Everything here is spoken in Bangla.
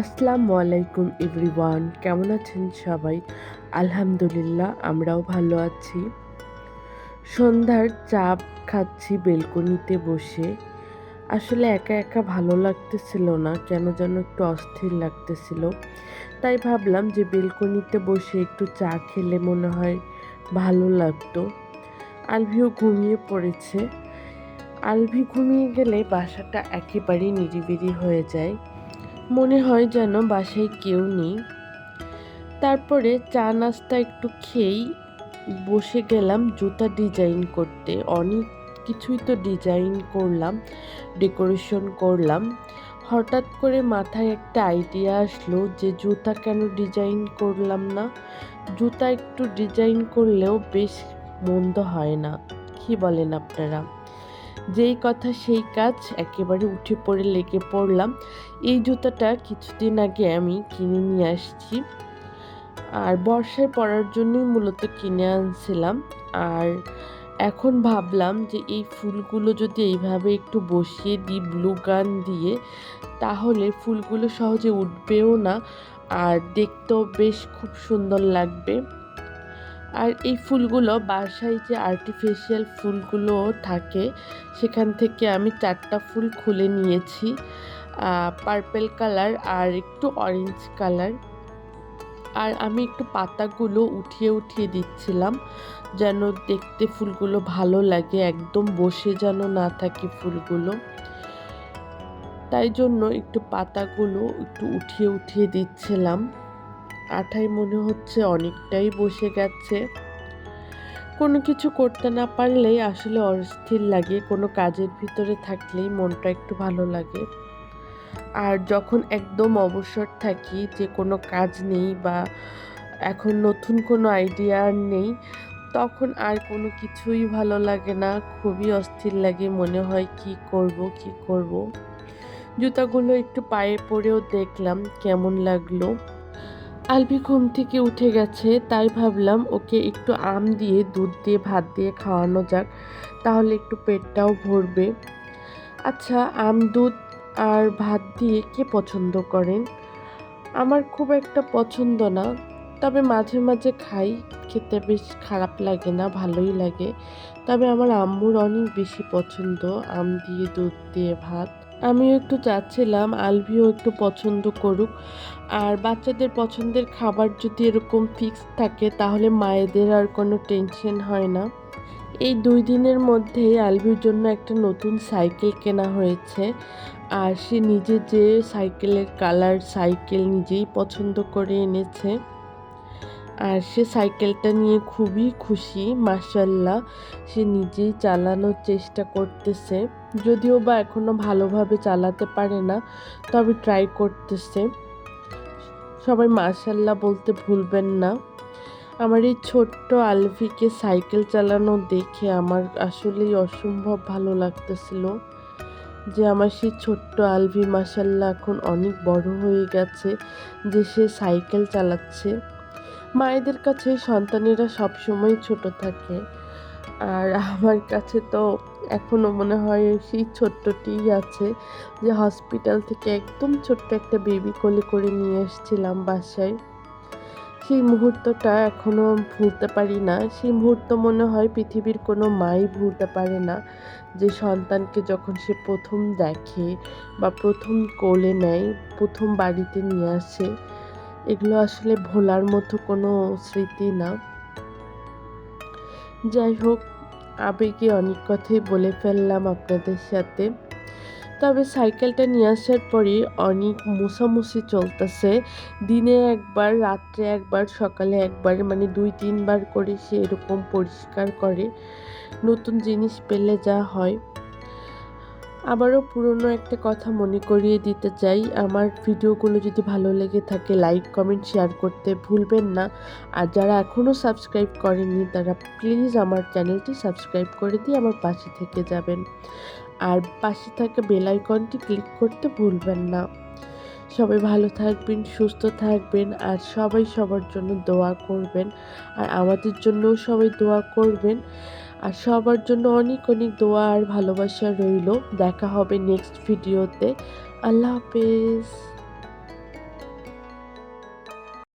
আসসালামু আলাইকুম এভরিওয়ান। কেমন আছেন সবাই? আলহামদুলিল্লাহ, আমরাও ভালো আছি। সন্ধ্যার চাপ খাচ্ছি বেলকনিতে বসে। আসলে একা একা ভালো লাগতেছিল না, কেন যেন একটু অস্থির লাগতেছিল। তাই ভাবলাম যে বেলকনিতে বসে একটু চা খেলে মনে হয় ভালো লাগতো। আলভিও ঘুমিয়ে পড়েছে। আলভি ঘুমিয়ে গেলে বাসাটা একেবারেই নিরিবিরি হয়ে যায়। মনে হয় যেন বাসায় কেউ নেই। তারপরে চা নাস্তা একটু খেয়েই বসে গেলাম জুতা ডিজাইন করতে। অনেক কিছুই তো ডিজাইন করলাম ডেকোরেশন করলাম। হঠাৎ করে মাথায় একটা আইডিয়া আসলো যে জুতা কেন ডিজাইন করলাম না? জুতা একটু ডিজাইন করলেও বেশ মন্দ হয় না। কি বলেন আপনারা? যেই কথা সেই কাজ একেবারে উঠে পড়ে লেগে পড়লাম। এই জুতাটা কিছুদিন আগে আমি কিনে নিয়ে আসছি। আর বর্ষায় পরার জন্যই মূলত কিনে আনছিলাম। আর এখন ভাবলাম যে এই ফুলগুলো যদি এইভাবে একটু বসিয়ে দিই ব্লু গান দিয়ে, তাহলে ফুলগুলো সহজে উঠবেও না। আর দেখতেও বেশ খুব সুন্দর লাগবে। আর এই ফুলগুলো বাসায় যে আর্টিফিশিয়াল ফুলগুলো থাকে, সেখান থেকে আমি চারটা ফুল খুলে নিয়েছি। পার্পেল কালার আর একটু অরেঞ্জ কালার আর আমি একটু পাতাগুলো উঠিয়ে উঠিয়ে দিচ্ছিলাম, যেন দেখতে ফুলগুলো ভালো লাগে, একদম বসে যেন না থাকে ফুলগুলো। তাই জন্য একটু পাতাগুলো একটু উঠিয়ে উঠিয়ে দিচ্ছিলাম। আঠাই মনে হচ্ছে অনেকটাই বসে গেছে। কোনো কিছু করতে না পারলেই আসলে অস্থির লাগে, কোনো কাজের ভিতরে থাকলেই মনটা একটু ভালো লাগে। আর যখন একদম অবসর থাকি, যে কোনো কাজ নেই বা এখন নতুন কোনো আইডিয়া নেই, তখন আর কোনো কিছুই ভালো লাগে না। খুবই অস্থির লাগে, মনে হয় কি করব কি করব। জুতাগুলো একটু পায়ে পরেও দেখলাম কেমন লাগল। আলবি ঘুম থেকে উঠে গেছে, তাই ভাবলাম ওকে একটু আম দিয়ে, দুধ দিয়ে, ভাত দিয়ে খাওয়ানো যাক, তাহলে একটু পেটটাও ভরবে। আচ্ছা আম, দুধ আর ভাত দিয়ে কে পছন্দ করেন? আমার খুব একটা পছন্দ না, তবে মাঝে মাঝে খাই, খেতে বেশ খারাপ লাগে না, ভালোই লাগে। তবে আমার আম্মুর অনেক বেশি পছন্দ, আম দিয়ে, দুধ দিয়ে, ভাত। আমিও একটু চাচ্ছিলাম আলভিও একটু পছন্দ করুক। আর বাচ্চাদের পছন্দের খাবার যদি এরকম ফিক্স থাকে, তাহলে মায়েদের আর কোনো টেনশন হয় না। এই দুই দিনের মধ্যে আলভির জন্য একটা নতুন সাইকেল কেনা হয়েছে। আর সে নিজে যে সাইকেলের কালার সাইকেল নিজেই পছন্দ করে এনেছে। আর সে সাইকেলটা নিয়ে খুবই খুশি মাসাল্লাহ সে নিজেই চালানোর চেষ্টা করতেছে। যদিও বা এখনও ভালোভাবে চালাতে পারে না, তবে ট্রাই করতেছে। সবাই মাসাল্লাহ বলতে ভুলবেন না। আমার এই ছোট্ট আলভিকে সাইকেল চালানো দেখে আমার আসলেই অসম্ভব ভালো লাগতেছিল যে আমার সেই ছোট্ট আলভি মাসাল্লাহ এখন অনেক বড় হয়ে গেছে, যে সে সাইকেল চালাচ্ছে। মায়েদের কাছে সন্তানেরা সবসময় ছোট থাকে। আর আমার কাছে তো এখনও মনে হয় সেই ছোট্টটিই আছে যে হসপিটাল থেকে একদম ছোট্ট একটা বেবি কোলে করে নিয়ে এসেছিলাম বাসায়। সেই মুহূর্তটা এখনও ভুলতে পারি না। সেই মুহূর্ত মনে হয় পৃথিবীর কোনো মাই ভুলতে পারে না। যে সন্তানকে যখন সে প্রথম দেখে বা প্রথম কোলে নেয়, প্রথম বাড়িতে নিয়ে আসে, এগুলো আসলে ভোলার মতো কোনো স্মৃতি না। যাই হোক, আবেগে অনেক কথাই বলে ফেললাম আপনাদের সাথে। তবে সাইকেলটা নিয়ে আসার পরে অনেক মোছামুছি চলতেছে। দিনে একবার, রাত্রে একবার, সকালে একবার মানে দুই, তিনবার করে সে এরকম পরিষ্কার করে। নতুন জিনিস পেলে যা হয়। আবারও পুরনো একটা কথা মনে করিয়ে দিতে চাই। আমার ভিডিওগুলো যদি ভালো লেগে থাকে, লাইক, কমেন্ট, শেয়ার করতে ভুলবেন না। আর যারা এখনও সাবস্ক্রাইব করেননি, তারা প্লিজ আমার চ্যানেলটি সাবস্ক্রাইব করে দিয়ে আমার পাশে থেকে যাবেন। আর পাশে থাকা বেল আইকনটি ক্লিক করতে ভুলবেন না। সবাই ভালো থাকবেন, সুস্থ থাকবেন আর সবাই সবার জন্য দোয়া করবেন। আর আমাদের জন্যও সবাই দোয়া করবেন। আর সবার জন্য অনেক অনেক দোয়া আর ভালোবাসা রইল। দেখা হবে নেক্সট ভিডিওতে আল্লাহ হাফেজ।